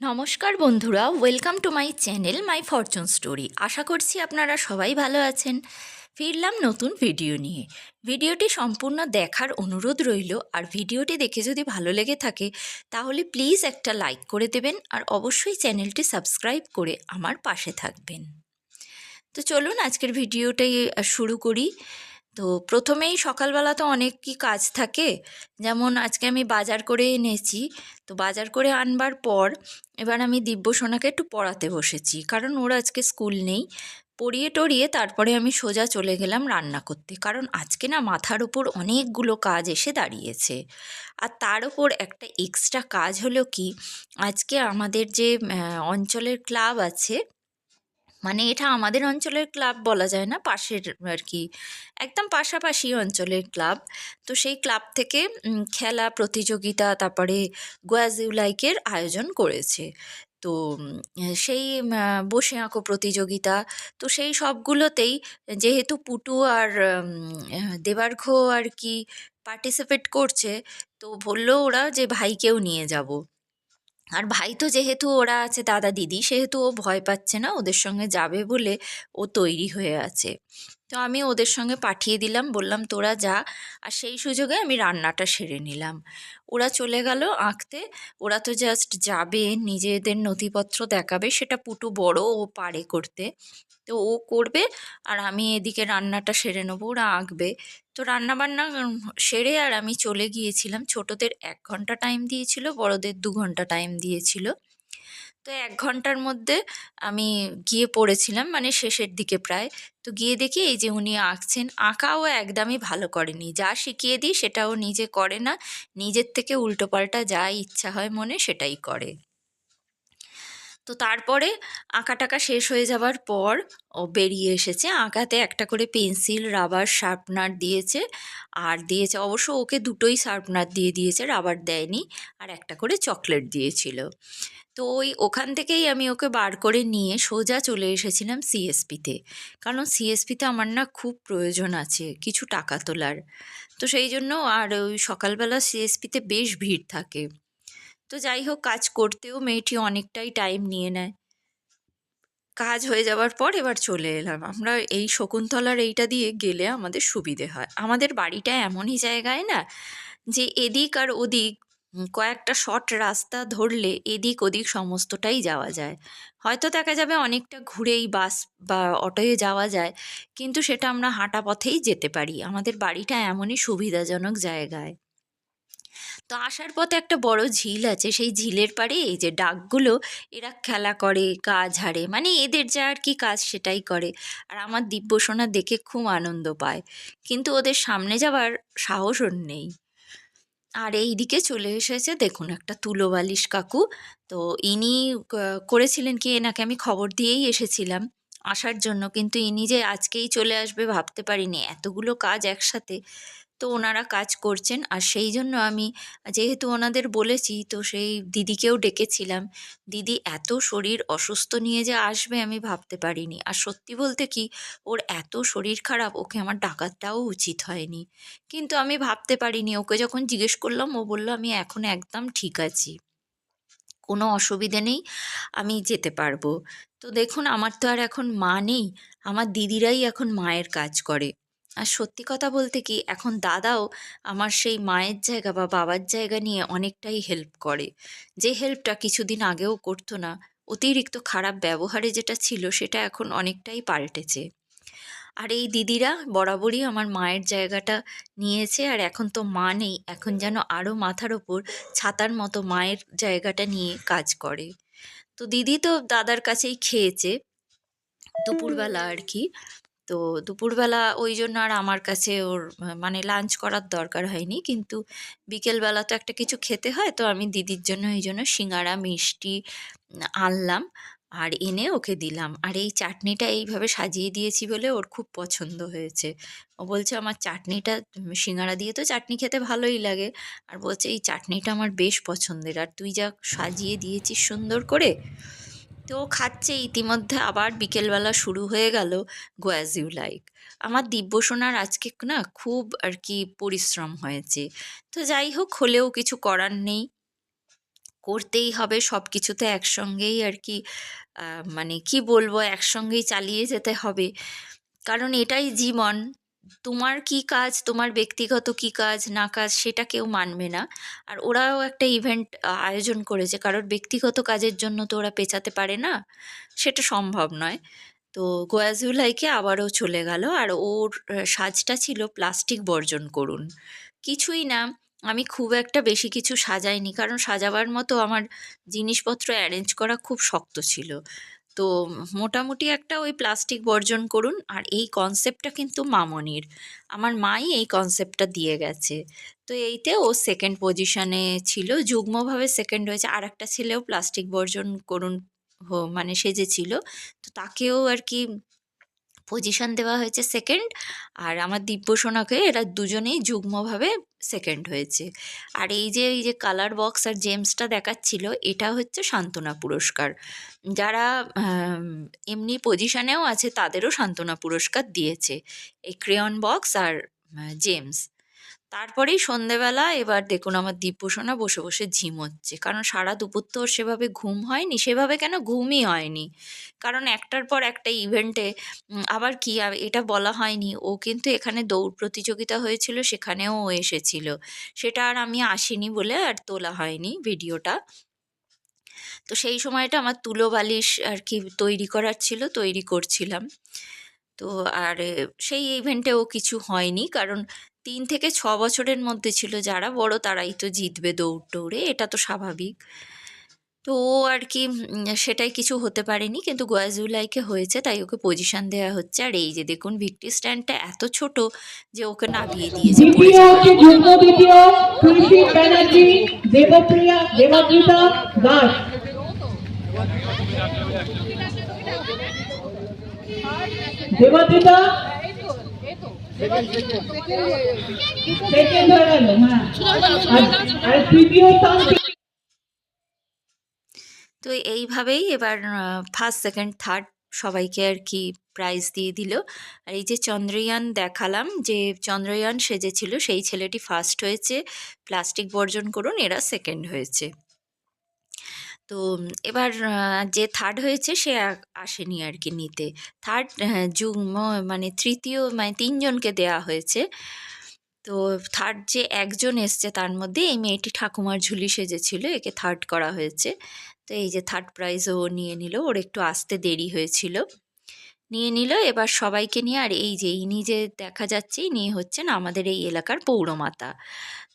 নমস্কার বন্ধুরা welcome to my channel my fortune story আশা করছি আপনারা সবাই ভালো আছেন। ফিরলাম নতুন ভিডিও নিয়ে। ভিডিওটি সম্পূর্ণ দেখার অনুরোধ রইল, আর ভিডিওটি দেখে যদি ভালো লেগে থাকে, তাহলে প্লিজ একটা লাইক করে দেবেন, আর অবশ্যই চ্যানেলটি সাবস্ক্রাইব করে আমার পাশে থাকবেন। তো চলুন আজকের ভিডিওটাই শুরু করি। তো প্রথমেই সকালবেলা তো অনেক কি কাজ থাকে। যেমন আজকে আমি বাজার করে এনেছি, তো বাজার করে আনবার পর এবার আমি দিব্য সোনাকে একটু পড়াতে বসেছি, কারণ ওর আজকে স্কুল নেই। পড়িয়ে টড়িয়ে তারপরে আমি সোজা চলে গেলাম রান্না করতে, কারণ আজকে না মাথার ওপর অনেকগুলো কাজ এসে দাঁড়িয়েছে। আর তার ওপর একটা এক্সট্রা কাজ হলো কি, আজকে আমাদের যে অঞ্চলের ক্লাব আছে মানে এটা আমাদের অঞ্চলের ক্লাব বলা যায় না, পাশের আর কি একদম পাশাপাশি অঞ্চলের ক্লাব। তো সেই ক্লাব থেকে খেলা, প্রতিযোগিতা, তারপরে গোয়াজিউলাইকের আয়োজন করেছে। তো সেই বসে আঁকো প্রতিযোগিতা, তো সেই সবগুলোতেই যেহেতু পুটু আর দেবার্ঘ আর কি পার্টিসিপেট করছে, তো বলল ওরা যে ভাইকেও নিয়ে যাব। আর ভাই তো যেহেতু ওরা আছে, দাদা, দিদি, সেহেতু ও ভয় পাচ্ছে না, ওদের সঙ্গে যাবে বলে ও তৈরি হয়ে আছে। তো আমি ওদের সঙ্গে পাঠিয়ে দিলাম, বললাম, তোরা যা। আর সেই সুযোগে আমি রান্নাটা সেরে নিলাম। ওরা চলে গেল আঁকতে। ওরা তো জাস্ট যাবে, নিজেদের নথিপত্র দেখাবে, সেটা পুটু বড়, ও পারে করতে। তো ও করবে আর আমি এদিকে রান্নাটা সেরে নেব, ওরা আঁকবে। তো রান্নাবান্না সেরে আর আমি চলে গিয়েছিলাম। ছোটদের এক ঘণ্টা টাইম দিয়েছিল, বড়দের দু ঘণ্টা টাইম দিয়েছিল। তো এক ঘণ্টার মধ্যে আমি গিয়ে পড়েছিলাম মানে শেষের দিকে প্রায়। তো গিয়ে দেখি এই যে উনি আঁকছেন, আঁকাও একদমই ভালো করেনি। যা শিখিয়ে দিই সেটাও নিজে করে না, নিজের থেকে উল্টোপাল্টা যা ইচ্ছা হয় মনে সেটাই করে। তো তারপরে আঁকা টাকা শেষ হয়ে যাবার পর ও বেরিয়ে এসেছে আঁকাতে। একটা করে পেন্সিল, রাবার, শার্পনার দিয়েছে আর দিয়েছে। অবশ্য ওকে দুটোই শার্পনার দিয়ে দিয়েছে, রাবার দেয়নি আর একটা করে চকলেট দিয়েছিল। তো ওই ওখান থেকেই আমি ওকে বার করে নিয়ে সোজা চলে এসেছিলাম সিএসপিতে। কারণ সিএসপিতে আমার না খুব প্রয়োজন আছে, কিছু টাকা তোলার। তো সেই জন্য আর ওই সকালবেলা সিএসপিতে বেশ ভিড় থাকে। তো যাই হোক, কাজ করতেও মেয়েটি অনেকটাই টাইম নিয়ে নেয়। কাজ হয়ে যাওয়ার পর এবার চলে এলাম। আমরা এই শকুন্তলার এইটা দিয়ে গেলে আমাদের সুবিধে হয়। আমাদের বাড়িটা এমনই জায়গায় না, যে এদিক আর ওদিক কয়েকটা শর্ট রাস্তা ধরলে এদিক ওদিক সমস্তটাই যাওয়া যায়। হয়তো দেখা যাবে অনেকটা ঘুরেই বাস বা অটোয়ে যাওয়া যায়, কিন্তু সেটা আমরা হাঁটা পথেই যেতে পারি। আমাদের বাড়িটা এমনই সুবিধাজনক জায়গায়। তো আসার পথে একটা বড় ঝিল আছে, সেই ঝিলের পাড়ে এই যে ডাকগুলো, এরা খেলা করে, গা ঝাড়ে মানে এদের যা আর কি কাজ সেটাই করে। আর আমার দিব্য সোনা দেখে খুব আনন্দ পায়। কিন্তু ওদের সামনে যাওয়ার সাহস ওর নেই। আর এই দিকে চলে এসেছে, দেখুন, একটা তুলো বালিশ কাকু। তো ইনি করেছিলেন কি, এনাকে আমি খবর দিয়েই এসেছিলাম। আসার জন্য, কিন্তু ইনি যে আজকেই চলে আসবে ভাবতে পারিনি। এতগুলো কাজ একসাথে। তো ওনারা কাজ করছেন। আর সেই জন্য আমি যেহেতু ওনাদের বলেছি, তো সেই দিদিকেও ডেকেছিলাম। দিদি এত শরীর অসুস্থ নিয়ে যে আসবে আমি ভাবতে পারিনি। আর সত্যি বলতে কি, ওর এত শরীর খারাপ, ওকে আমার ডাকাতটাও উচিত হয়নি। কিন্তু আমি ভাবতে পারিনি। ওকে যখন জিজ্ঞেস করলাম, ও বলল, আমি এখন একদম ঠিক আছি। কোনো অসুবিধে নেই, আমি যেতে পারব। তো দেখুন, আমার তো আর এখন মা নেই। আমার দিদিরাই এখন মায়ের কাজ করে। আর সত্যি কথা বলতে কি, এখন দাদাও আমার সেই মায়ের জায়গা বা বাবার জায়গা নিয়ে অনেকটাই হেল্প করে। যে হেল্পটা কিছুদিন আগেও করতো না, অতিরিক্ত খারাপ ব্যবহারে যেটা ছিল সেটা এখন অনেকটাই পাল্টেছে। আর এই দিদিরা বরাবরই আমার মায়ের জায়গাটা নিয়েছে আর এখন তো মা নেই, এখন যেন আরও মাথার ওপর ছাতার মতো মায়ের জায়গাটা নিয়ে কাজ করে। তো দিদি তো দাদার কাছেই খেয়েছে, দুপুরবেলা আর কি। তো দুপুরবেলা ওই জন্য আর আমার কাছে ওর মানে লাঞ্চ করার দরকার হয়নি। কিন্তু বিকেলবেলা তো একটা কিছু খেতে হয়, তো আমি দিদির জন্য এই জন্য সিঙ্গারা, মিষ্টি আনলাম আর এনে ওকে দিলাম। আর এই চাটনিটা এইভাবে সাজিয়ে দিয়েছি বলে ওর খুব পছন্দ হয়েছে। ও বলছে, আমার চাটনিটা, সিঙ্গারা দিয়ে তো চাটনি খেতে ভালোই লাগে। আর বলছে, এই চাটনিটা আমার বেশ পছন্দের। আর তুই যা সাজিয়ে দিয়েছিস সুন্দর করে তো খাচ্ছে ইতিমধ্যে। আবার বিকেলবেলা শুরু হয়ে গেল গোয়াজ ইউ লাইক আমার দিব্য দিব্যসোনার আজকে না খুব আর কি পরিশ্রম হয়েছে। তো যাই হোক, হলেও কিছু করার নেই। করতেই হবে সব কিছুতে একসঙ্গেই আর কি মানে কি বলব, একসঙ্গেই চালিয়ে যেতে হবে। কারণ এটাই জীবন। তোমার কি কাজ? তোমার ব্যক্তিগত কি কাজ? না কাজ? সেটা কেউ মানবে না। আর ওরাও একটা ইভেন্ট আয়োজন করেছে। কারোর ব্যক্তিগত কাজের জন্য তো ওরা পেঁচাতে পারে না। সেটা সম্ভব নয়। তো গোয়াজুলাইকে আবারও চলে গেল। আর ওর সাজটা ছিল প্লাস্টিক বর্জন করুন। কিছুই না। আমি খুব একটা বেশি কিছু সাজাইনি। কারণ সাজাবার মতো আমার জিনিসপত্র অ্যারেঞ্জ করা খুব শক্ত ছিল। তো মোটামুটি একটা ওই প্লাস্টিক বর্জন করুন। আর এই কনসেপ্টটা কিন্তু মামনির। আমার মাই এই কনসেপ্টটা দিয়ে গেছে। তো এইতে ও সেকেন্ড পজিশনে ছিল। যুগ্মভাবে সেকেন্ড হয়েছে। আর একটা ছেলেও প্লাস্টিক বর্জন করুন হো- মানে সেজেছিল তো তাকেও আর কি পজিশন দেওয়া হয়েছে সেকেন্ড আর আমার দিব্যসোনাকে এরা দুজনেই যুগ্মভাবে সেকেন্ড হয়েছে। আর এই যে এই যে কালার বক্স আর জেমসটা দেখাচ্ছিল, এটা হচ্ছে সান্ত্বনা পুরস্কার। যারা এমনি পজিশানেও আছে, তাদেরও সান্ত্বনা পুরস্কার দিয়েছে। এই ক্রেয়ন বক্স আর জেমস তারপরেই সন্ধেবেলা এবার দেখুন আমার দিব্যসোনা বসে বসে ঝিম হচ্ছে। কারণ সারা দুপুর তো সেভাবে ঘুম হয়নি, সেভাবে কেন ঘুমই হয়নি। কারণ একটার পর একটা ইভেন্টে আবার কি এটা বলা হয়নি। ও কিন্তু এখানে দৌড় প্রতিযোগিতা হয়েছিল, সেখানেও ও এসেছিল। সেটা আর আমি আসিনি বলে আর তোলা হয়নি ভিডিওটা। তো সেই সময়টা আমার তুলো বালিশ আর কি তৈরি করার ছিল, তৈরি করছিলাম। তো আর সেই ইভেন্টেও কিছু হয়নি। কারণ তিন থেকে ছ বছরের মধ্যে ছিল যারা, বড় তারাই তো জিতবে দৌড় দৌড়ে, এটা তো স্বাভাবিক। তো ও আর কি সেটাই কিছু হতে পারেনি, কিন্তু গোয়াজুলাইকে হয়েছে, তাই ওকে পজিশন দেওয়া হচ্ছে। আর এই যে দেখুন ভিক্টি স্ট্যান্ডটা এত ছোট যে ওকে নামিয়ে দিয়েছে। তো এইভাবেই এবার ফার্স্ট সেকেন্ড থার্ড সবাইকে আর কি প্রাইজ দিয়ে দিল। আর এই যে চন্দ্রয়ান দেখালাম যে চন্দ্রয়ান সেজেছিল সেই ছেলেটি ফার্স্ট হয়েছে। প্লাস্টিক বর্জন করুন এরা সেকেন্ড হয়েছে। তো এবার যে থার্ড হয়েছে সে আসেনি আর কি নিতে থার্ড যুগ্ম মানে তৃতীয় মানে তিনজনকে দেয়া হয়েছে। তো থার্ড যে একজন এসছে তার মধ্যে এই মেয়েটি ঠাকুমার ঝুলি সেজেছিল, একে থার্ড করা হয়েছে। তো এই যে থার্ড প্রাইজও নিয়ে নিল, ওর একটু আসতে দেরি হয়েছিল। নিয়ে নিল। এবার সবাইকে নিয়ে আর এই যে ইনি যে দেখা যাচ্ছে, ইনি হচ্ছেন আমাদের এই এলাকার পৌরমাতা।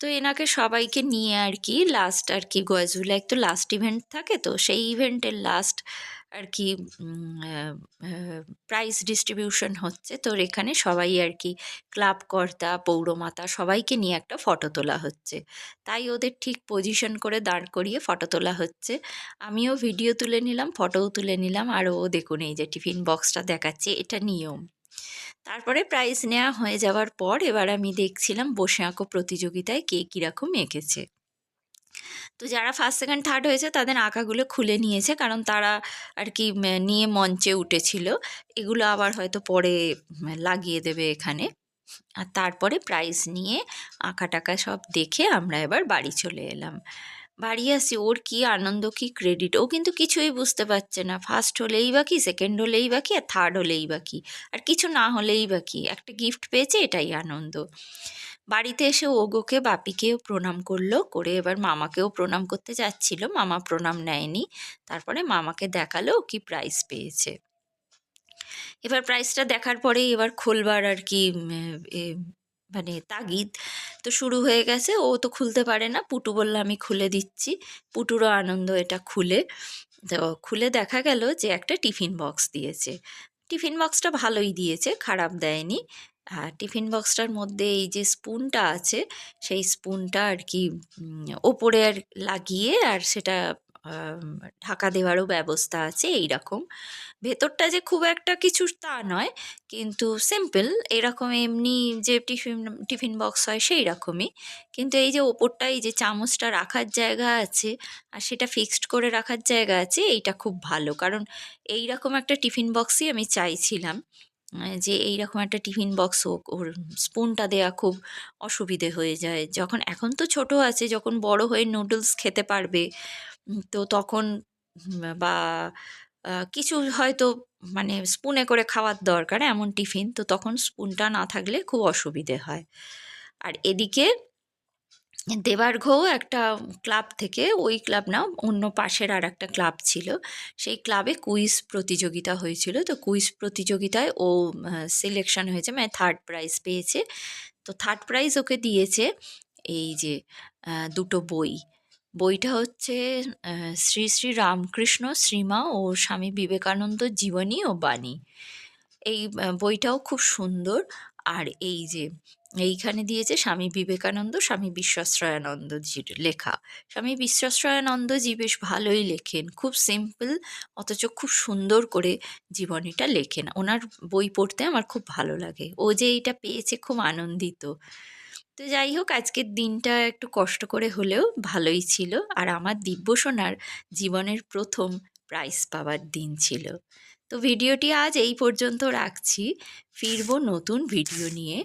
তো এনাকে সবাইকে নিয়ে আর কি লাস্ট আর কি গজুলা একটু লাস্ট ইভেন্ট থাকে তো, সেই ইভেন্টের লাস্ট আর কি প্রাইজ ডিস্ট্রিবিউশন হচ্ছে। তো এখানে সবাই আর কি ক্লাব কর্তা পৌরমাতা সবাইকে নিয়ে একটা ফটো তোলা হচ্ছে। তাই ওদের ঠিক পজিশন করে দাঁড় করিয়ে ফটো তোলা হচ্ছে। আমিও ভিডিও তুলে নিলাম ফটোও তুলে নিলাম। আর ও দেখুন এই যে টিফিন বক্সটা দেখাচ্ছে, এটা নিয়ম। তারপরে প্রাইজ নেওয়া হয়ে যাওয়ার পর এবার আমি দেখছিলাম বসে আঁকো প্রতিযোগিতায় কে কীরকম এঁকেছে। তো যারা ফার্স্ট সেকেন্ড থার্ড হয়েছে তাদের আঁকাগুলো খুলে নিয়েছে কারণ তারা আর কি নিয়ে মঞ্চে উঠেছিল। এগুলো আবার হয়তো পরে লাগিয়ে দেবে এখানে। আর তারপরে প্রাইজ নিয়ে আঁকা টাকা সব দেখে আমরা এবার বাড়ি চলে এলাম। বাড়ি আসি, ওর কি আনন্দ, কি ক্রেডিট ও কিন্তু কিছুই বুঝতে পারছে না। ফার্স্ট হলেই বা কি সেকেন্ড হলেই বা কি, আর থার্ড হলেই বা কি, আর কিছু না হলেই বা কি। একটা গিফট পেয়েছে, এটাই আনন্দ। বাড়িতে এসে ওগোকে, বাপিকেও প্রণাম করল, করে এবার মামাকেও প্রণাম করতে যাচ্ছিল। মামা প্রণাম নেয়নি। তারপরে মামাকে দেখাল কি প্রাইজ পেয়েছে। এবার প্রাইসটা দেখার পরেই এবার খোলবার আর কি মানে তাগিদ তো শুরু হয়ে গেছে। ও তো খুলতে পারে না। পুটু বলল, আমি খুলে দিচ্ছি। পুটুরও আনন্দ এটা খুলে। তো খুলে দেখা গেল যে একটা টিফিন বক্স দিয়েছে। টিফিন বক্সটা ভালোই দিয়েছে, খারাপ দেয়নি। টিফিন বক্সটার মধ্যে এই যে স্পুনটা আছে, সেই স্পুনটা আর কি ওপরে আর লাগিয়ে আর সেটা ঢাকা দেওয়ারও ব্যবস্থা আছে এই রকম ভেতরটা যে খুব একটা কিছু তা নয়, কিন্তু সিম্পল, এরকম এমনি যে টিফিন টিফিন বক্স হয় সেই রকমই কিন্তু এই যে ওপরটা, এই যে চামচটা রাখার জায়গা আছে, আর সেটা ফিক্সড করে রাখার জায়গা আছে, এইটা খুব ভালো। কারণ এই রকম একটা টিফিন বক্সই আমি চাইছিলাম। যে এইরকম একটা টিফিন বক্স হোক, ওর স্পুনটা দেয়া খুব অসুবিধে হয়ে যায়। যখন, এখন তো ছোট আছে, যখন বড় হয়ে নুডলস খেতে পারবে তো তখন বা কিছু হয়তো মানে স্পুনে করে খাওয়ার দরকার, এমন টিফিন, তো তখন স্পুনটা না থাকলে খুব অসুবিধে হয়। আর এদিকে দেবার্ঘও একটা ক্লাব থেকে, ওই ক্লাব না, অন্য পাশের আর একটা ক্লাব ছিল। সেই ক্লাবে কুইজ প্রতিযোগিতা হয়েছিল। তো কুইজ প্রতিযোগিতায় ও সিলেকশন হয়েছে মানে থার্ড প্রাইজ পেয়েছে। তো থার্ড প্রাইজ ওকে দিয়েছে এই যে দুটো বই। বইটা হচ্ছে শ্রী শ্রী রামকৃষ্ণ শ্রীমা ও স্বামী বিবেকানন্দ জীবনী ও বাণী। এই বইটাও খুব সুন্দর। আর এই যে এইখানে দিয়েছে স্বামী বিবেকানন্দ, স্বামী বিশ্বাশ্রয়ানন্দজির লেখা। স্বামী বিশ্বাশ্রয়ানন্দজি বেশ ভালোই লেখেন, খুব সিম্পল, অথচ খুব সুন্দর করে জীবনীটা লেখেন। ওনার বই পড়তে আমার খুব ভালো লাগে। ও যে এইটা পেয়েছে খুব আনন্দিত। তো যাই হোক, আজকের দিনটা একটু কষ্ট করে হলেও ভালোই ছিল আর আমার দিব্য সোনার জীবনের প্রথম প্রাইজ পাওয়ার দিন ছিল। তো ভিডিওটি আজ এই পর্যন্ত রাখছি। ফিরবো নতুন ভিডিও নিয়ে।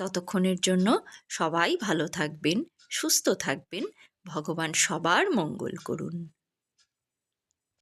ততক্ষণের জন্য সবাই ভালো থাকবেন সুস্থ থাকবেন। ভগবান সবার মঙ্গল করুন।